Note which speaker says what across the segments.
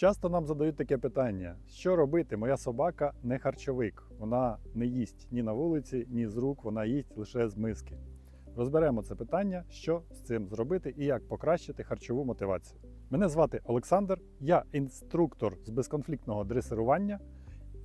Speaker 1: Часто нам задають таке питання: що робити? Моя собака не харчовик. Вона не їсть ні на вулиці, ні з рук, вона їсть лише з миски. Розберемо це питання, що з цим зробити і як покращити харчову мотивацію. Мене звати Олександр, я інструктор з безконфліктного дресирування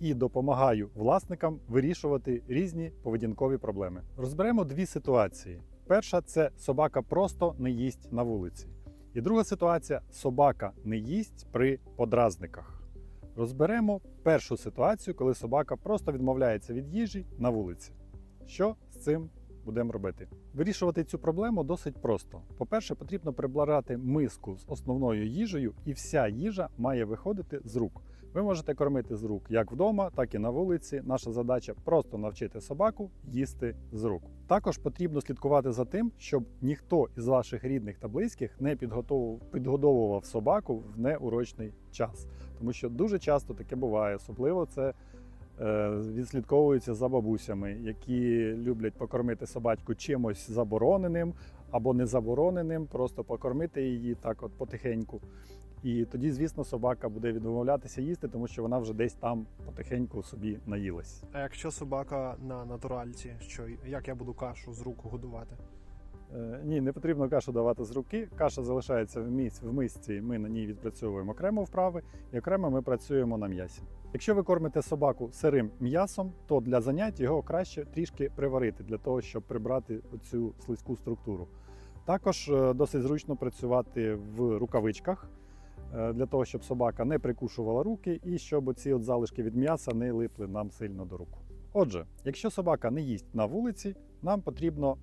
Speaker 1: і допомагаю власникам вирішувати різні поведінкові проблеми. Розберемо дві ситуації. Перша це собака просто не їсть на вулиці. І друга ситуація собака не їсть при подразниках. Розберемо першу ситуацію, коли собака просто відмовляється від їжі на вулиці. Що з цим будемо робити? Вирішувати цю проблему досить просто. По-перше, потрібно прибрати миску з основною їжею, і вся їжа має виходити з рук. Ви можете кормити з рук як вдома, так і на вулиці. Наша задача просто навчити собаку їсти з рук. Також потрібно слідкувати за тим, щоб ніхто із ваших рідних та близьких не підгодовував собаку в неурочний час, тому що дуже часто таке буває, особливо це. е, Відслідковується за бабусями, які люблять покормити собачку чимось забороненим або незабороненим, просто покормити її так, от потихеньку. І тоді, звісно, собака буде відмовлятися їсти, тому що вона вже десь там потихеньку собі наїлась.
Speaker 2: А якщо собака на натуральці, що як я буду кашу з рук годувати?
Speaker 1: Е, Ні, не потрібно кашу давати з руки. Каша залишається в місці в мисці. Ми на ній відпрацьовуємо окремо вправи, і окремо ми працюємо на м'ясі. Якщо ви кормите собаку сирим м'ясом, то для занять його краще трішки приварити для того, щоб прибрати цю слизьку структуру. Також е, досить зручно працювати в рукавичках для того, щоб собака не прикушувала руки і щоб ці от залишки від м'яса не липли нам сильно до рук. Отже, якщо собака не їсть на вулиці, нам потрібно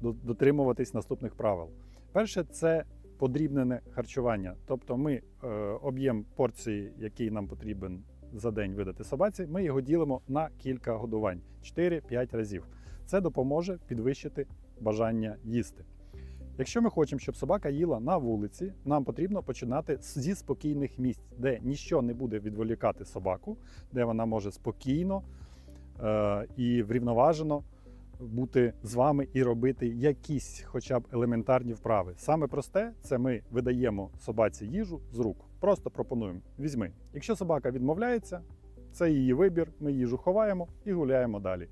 Speaker 1: дотримуватись наступних правил. Перше, це подрібнене харчування. Тобто ми е, об'єм порції, який нам потрібен за день видати собаці, ми його ділимо на кілька годувань 4-5 разів. Це допоможе підвищити бажання їсти. Якщо ми хочемо, щоб собака їла на вулиці, нам потрібно починати зі спокійних місць, де ніщо не буде відволікати собаку, де вона може спокійно е, і врівноважено бути з вами і робити якісь, хоча б елементарні вправи. Саме просте це ми видаємо собаці їжу з рук. Просто пропонуємо: візьми. Якщо собака відмовляється, це її вибір. Ми їжу ховаємо і гуляємо далі.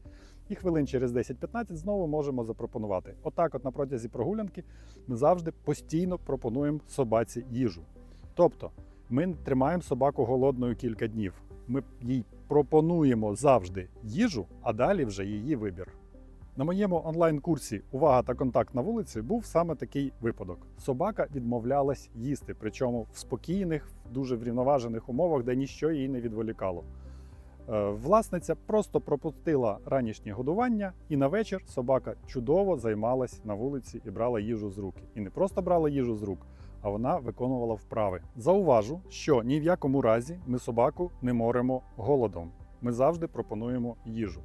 Speaker 1: І хвилин через 10-15 знову можемо запропонувати. Отак, от на протязі прогулянки, ми завжди постійно пропонуємо собаці їжу. Тобто, ми тримаємо собаку голодною кілька днів. Ми їй пропонуємо завжди їжу, а далі вже її вибір. На моєму онлайн-курсі Увага та контакт на вулиці був саме такий випадок. Собака відмовлялась їсти, причому в спокійних, дуже врівноважених умовах, де ніщо її не відволікало. Е, Власниця просто пропустила ранішнє годування, і на вечір собака чудово займалась на вулиці і брала їжу з рук. І не просто брала їжу з рук, а вона виконувала вправи. Зауважу, що ні в якому разі ми собаку не моримо голодом. Ми завжди пропонуємо їжу.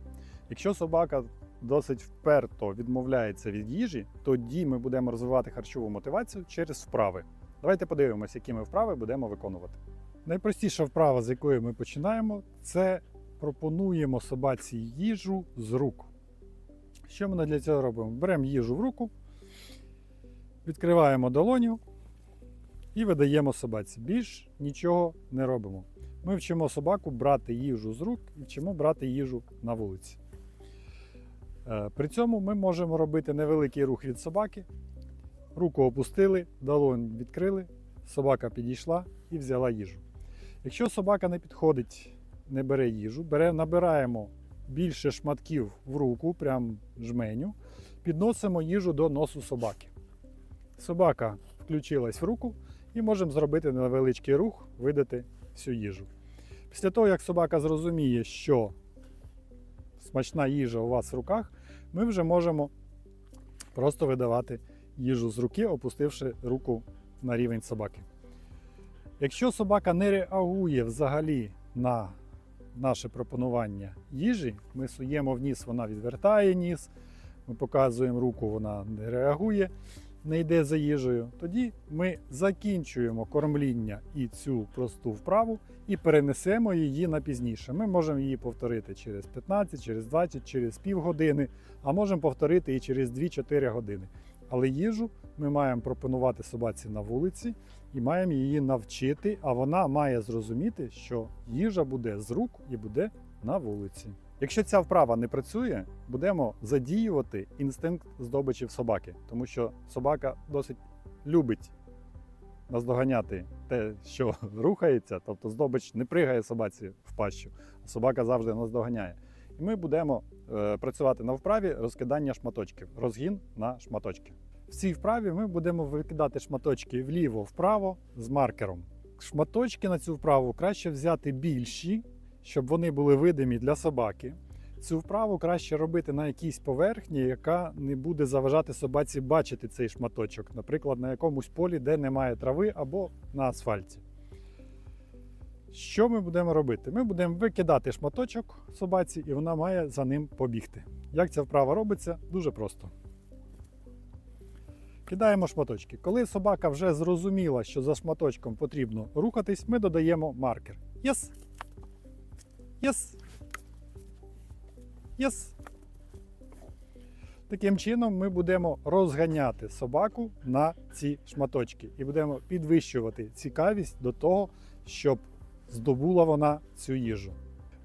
Speaker 1: Якщо собака досить вперто відмовляється від їжі, тоді ми будемо розвивати харчову мотивацію через вправи. Давайте подивимося, які ми вправи будемо виконувати. Найпростіша вправа, з якої ми починаємо, це пропонуємо собаці їжу з рук. Що ми для цього робимо? Беремо їжу в руку, відкриваємо долоню і видаємо собаці. Більш нічого не робимо. Ми вчимо собаку брати їжу з рук і вчимо брати їжу на вулиці. Е, При цьому ми можемо робити невеликий рух від собаки. Руку опустили, долонь відкрили, собака підійшла і взяла їжу. Якщо собака не підходить, не бере їжу, бере, набираємо більше шматків в руку, прям жменю, підносимо їжу до носу собаки. Собака включилась в руку і можемо зробити невеличкий рух, видати всю їжу. Після того, як собака зрозуміє, що смачна їжа у вас в руках, ми вже можемо просто видавати їжу з руки, опустивши руку на рівень собаки. Якщо собака не реагує взагалі на наше пропонування їжі, ми суємо в ніс, вона відвертає ніс, ми показуємо руку, вона не реагує, не йде за їжею. Тоді ми закінчуємо кормління і цю просту вправу і перенесемо її на пізніше. Ми можемо її повторити через 15, через 20, через півгодини, а можемо повторити і через 2-4 години. Але їжу ми маємо пропонувати собаці на вулиці і маємо її навчити, а вона має зрозуміти, що їжа буде з рук і буде на вулиці. Якщо ця вправа не працює, будемо задіювати інстинкт здобичі в собаки, тому що собака досить любить наздоганяти те, що рухається, тобто здобич не пригає собаці в пащу, а собака завжди наздоганяє. І ми будемо е, працювати на вправі розкидання шматочків, розгін на шматочки. В цій вправі ми будемо викидати шматочки вліво-вправо з маркером. Шматочки на цю вправу краще взяти більші, щоб вони були видимі для собаки. Цю вправу краще робити на якійсь поверхні, яка не буде заважати собаці бачити цей шматочок, наприклад, на якомусь полі, де немає трави або на асфальті. Що ми будемо робити? Ми будемо викидати шматочок собаці, і вона має за ним побігти. Як ця вправа робиться? Дуже просто. Кидаємо шматочки. Коли собака вже зрозуміла, що за шматочком потрібно рухатись, ми додаємо маркер. Єс! Єс! Єс! Таким чином ми будемо розганяти собаку на ці шматочки і будемо підвищувати цікавість до того, щоб здобула вона цю їжу.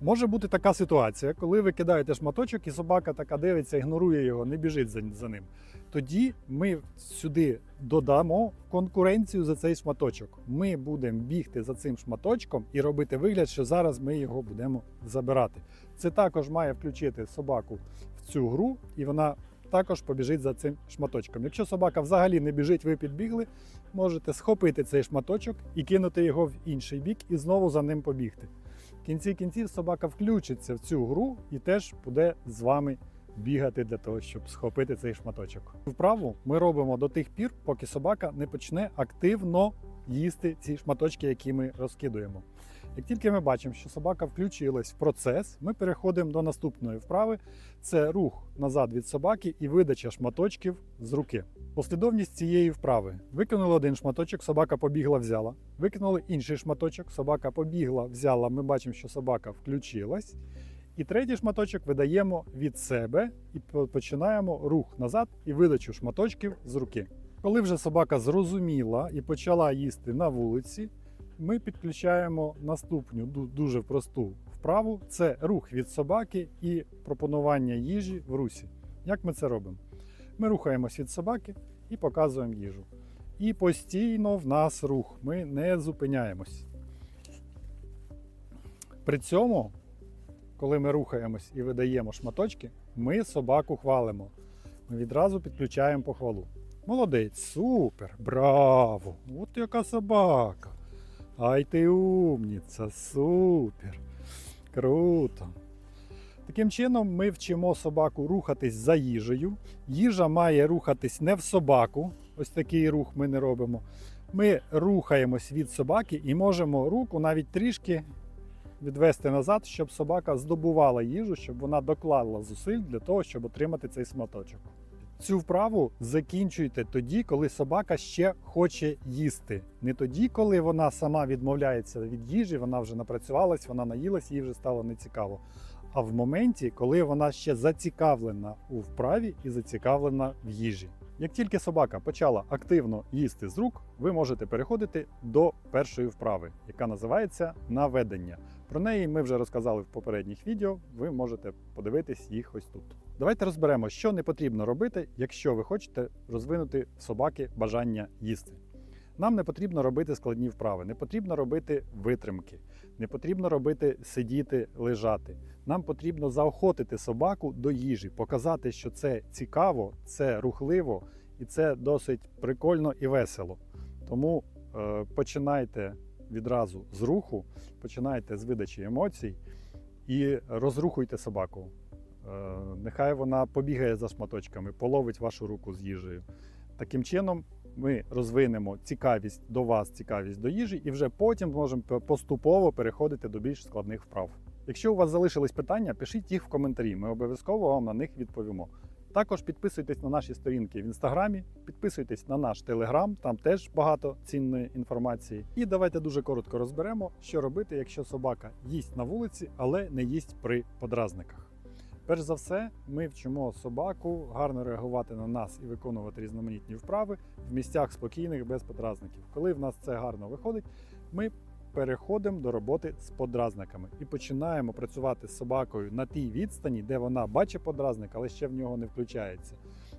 Speaker 1: Може бути така ситуація, коли ви кидаєте шматочок, і собака така дивиться, ігнорує його, не біжить за, ним. Тоді ми сюди додамо конкуренцію за цей шматочок. Ми будемо бігти за цим шматочком і робити вигляд, що зараз ми його будемо забирати. Це також має включити собаку в цю гру, і вона також побіжить за цим шматочком. Якщо собака взагалі не біжить, ви підбігли, можете схопити цей шматочок і кинути його в інший бік і знову за ним побігти. Кінці кінців собака включиться в цю гру і теж буде з вами бігати для того, щоб схопити цей шматочок. Вправу ми робимо до тих пір, поки собака не почне активно їсти ці шматочки, які ми розкидуємо. Як тільки ми бачимо, що собака включилась в процес, ми переходимо до наступної вправи: це рух назад від собаки і видача шматочків з руки. Послідовність цієї вправи: викинули один шматочок, собака побігла, взяла. Викинули інший шматочок, собака побігла, взяла. Ми бачимо, що собака включилась. І третій шматочок видаємо від себе і починаємо рух назад і видачу шматочків з руки. Коли вже собака зрозуміла і почала їсти на вулиці, ми підключаємо наступну дуже просту вправу: це рух від собаки і пропонування їжі в русі. Як ми це робимо? Ми рухаємось від собаки і показуємо їжу. І постійно в нас рух. Ми не зупиняємось. При цьому, коли ми рухаємось і видаємо шматочки, ми собаку хвалимо. Ми відразу підключаємо похвалу. Молодець, супер, браво! От яка собака. Ай ти умніця, супер. Круто. Таким чином, ми вчимо собаку рухатись за їжею. Їжа має рухатись не в собаку. Ось такий рух ми не робимо. Ми рухаємось від собаки і можемо руку навіть трішки відвести назад, щоб собака здобувала їжу, щоб вона доклала зусиль для того, щоб отримати цей сматочок. Цю вправу закінчуйте тоді, коли собака ще хоче їсти. Не тоді, коли вона сама відмовляється від їжі, вона вже напрацювалась, вона наїлась, їй вже стало нецікаво. А в моменті, коли вона ще зацікавлена у вправі і зацікавлена в їжі. Як тільки собака почала активно їсти з рук, ви можете переходити до першої вправи, яка називається наведення. Про неї ми вже розказали в попередніх відео. Ви можете подивитись їх ось тут. Давайте розберемо, що не потрібно робити, якщо ви хочете розвинути собаки бажання їсти. Нам не потрібно робити складні вправи, не потрібно робити витримки, не потрібно робити сидіти, лежати. Нам потрібно заохотити собаку до їжі, показати, що це цікаво, це рухливо і це досить прикольно і весело. Тому е, починайте відразу з руху, починайте з видачі емоцій і розрухуйте собаку. Е, Нехай вона побігає за шматочками, половить вашу руку з їжею. Таким чином, ми розвинемо цікавість до вас, цікавість до їжі, і вже потім зможемо поступово переходити до більш складних вправ. Якщо у вас залишились питання, пишіть їх в коментарі. Ми обов'язково вам на них відповімо. Також підписуйтесь на наші сторінки в інстаграмі, підписуйтесь на наш телеграм, там теж багато цінної інформації. І давайте дуже коротко розберемо, що робити, якщо собака їсть на вулиці, але не їсть при подразниках. Перш за все, ми вчимо собаку гарно реагувати на нас і виконувати різноманітні вправи в місцях спокійних без подразників. Коли в нас це гарно виходить, ми переходимо до роботи з подразниками і починаємо працювати з собакою на тій відстані, де вона бачить подразник, але ще в нього не включається.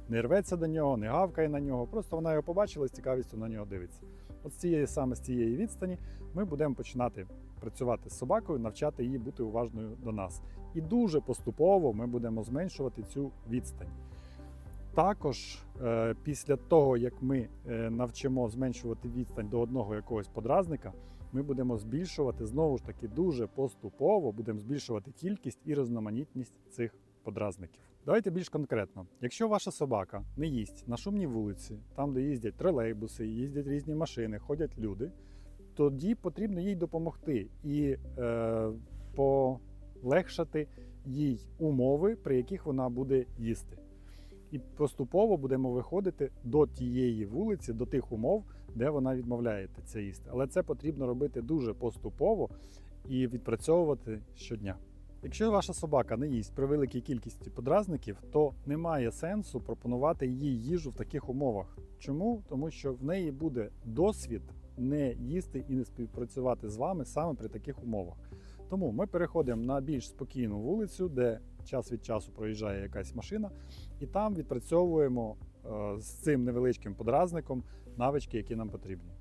Speaker 1: Не рветься до нього, не гавкає на нього, просто вона його побачила і з цікавістю на нього дивиться. От з цієї саме з цієї відстані ми будемо починати працювати з собакою, навчати її бути уважною до нас. І дуже поступово ми будемо зменшувати цю відстань. Також е, після того, як ми е, навчимо зменшувати відстань до одного якогось подразника, ми будемо збільшувати знову ж таки дуже поступово, будемо збільшувати кількість і різноманітність цих подразників. Давайте більш конкретно. Якщо ваша собака не їсть на шумній вулиці, там де їздять тролейбуси, їздять різні машини, ходять люди, тоді потрібно їй допомогти і е, полегшати їй умови, при яких вона буде їсти. І поступово будемо виходити до тієї вулиці, до тих умов, де вона відмовляється їсти. Але це потрібно робити дуже поступово і відпрацьовувати щодня. Якщо ваша собака не їсть при великій кількості подразників, то немає сенсу пропонувати їй їжу в таких умовах. Чому? Тому що в неї буде досвід не їсти і не співпрацювати з вами саме при таких умовах. Тому ми переходимо на більш спокійну вулицю, де час від часу проїжджає якась машина, і там відпрацьовуємо е, з цим невеличким подразником навички, які нам потрібні.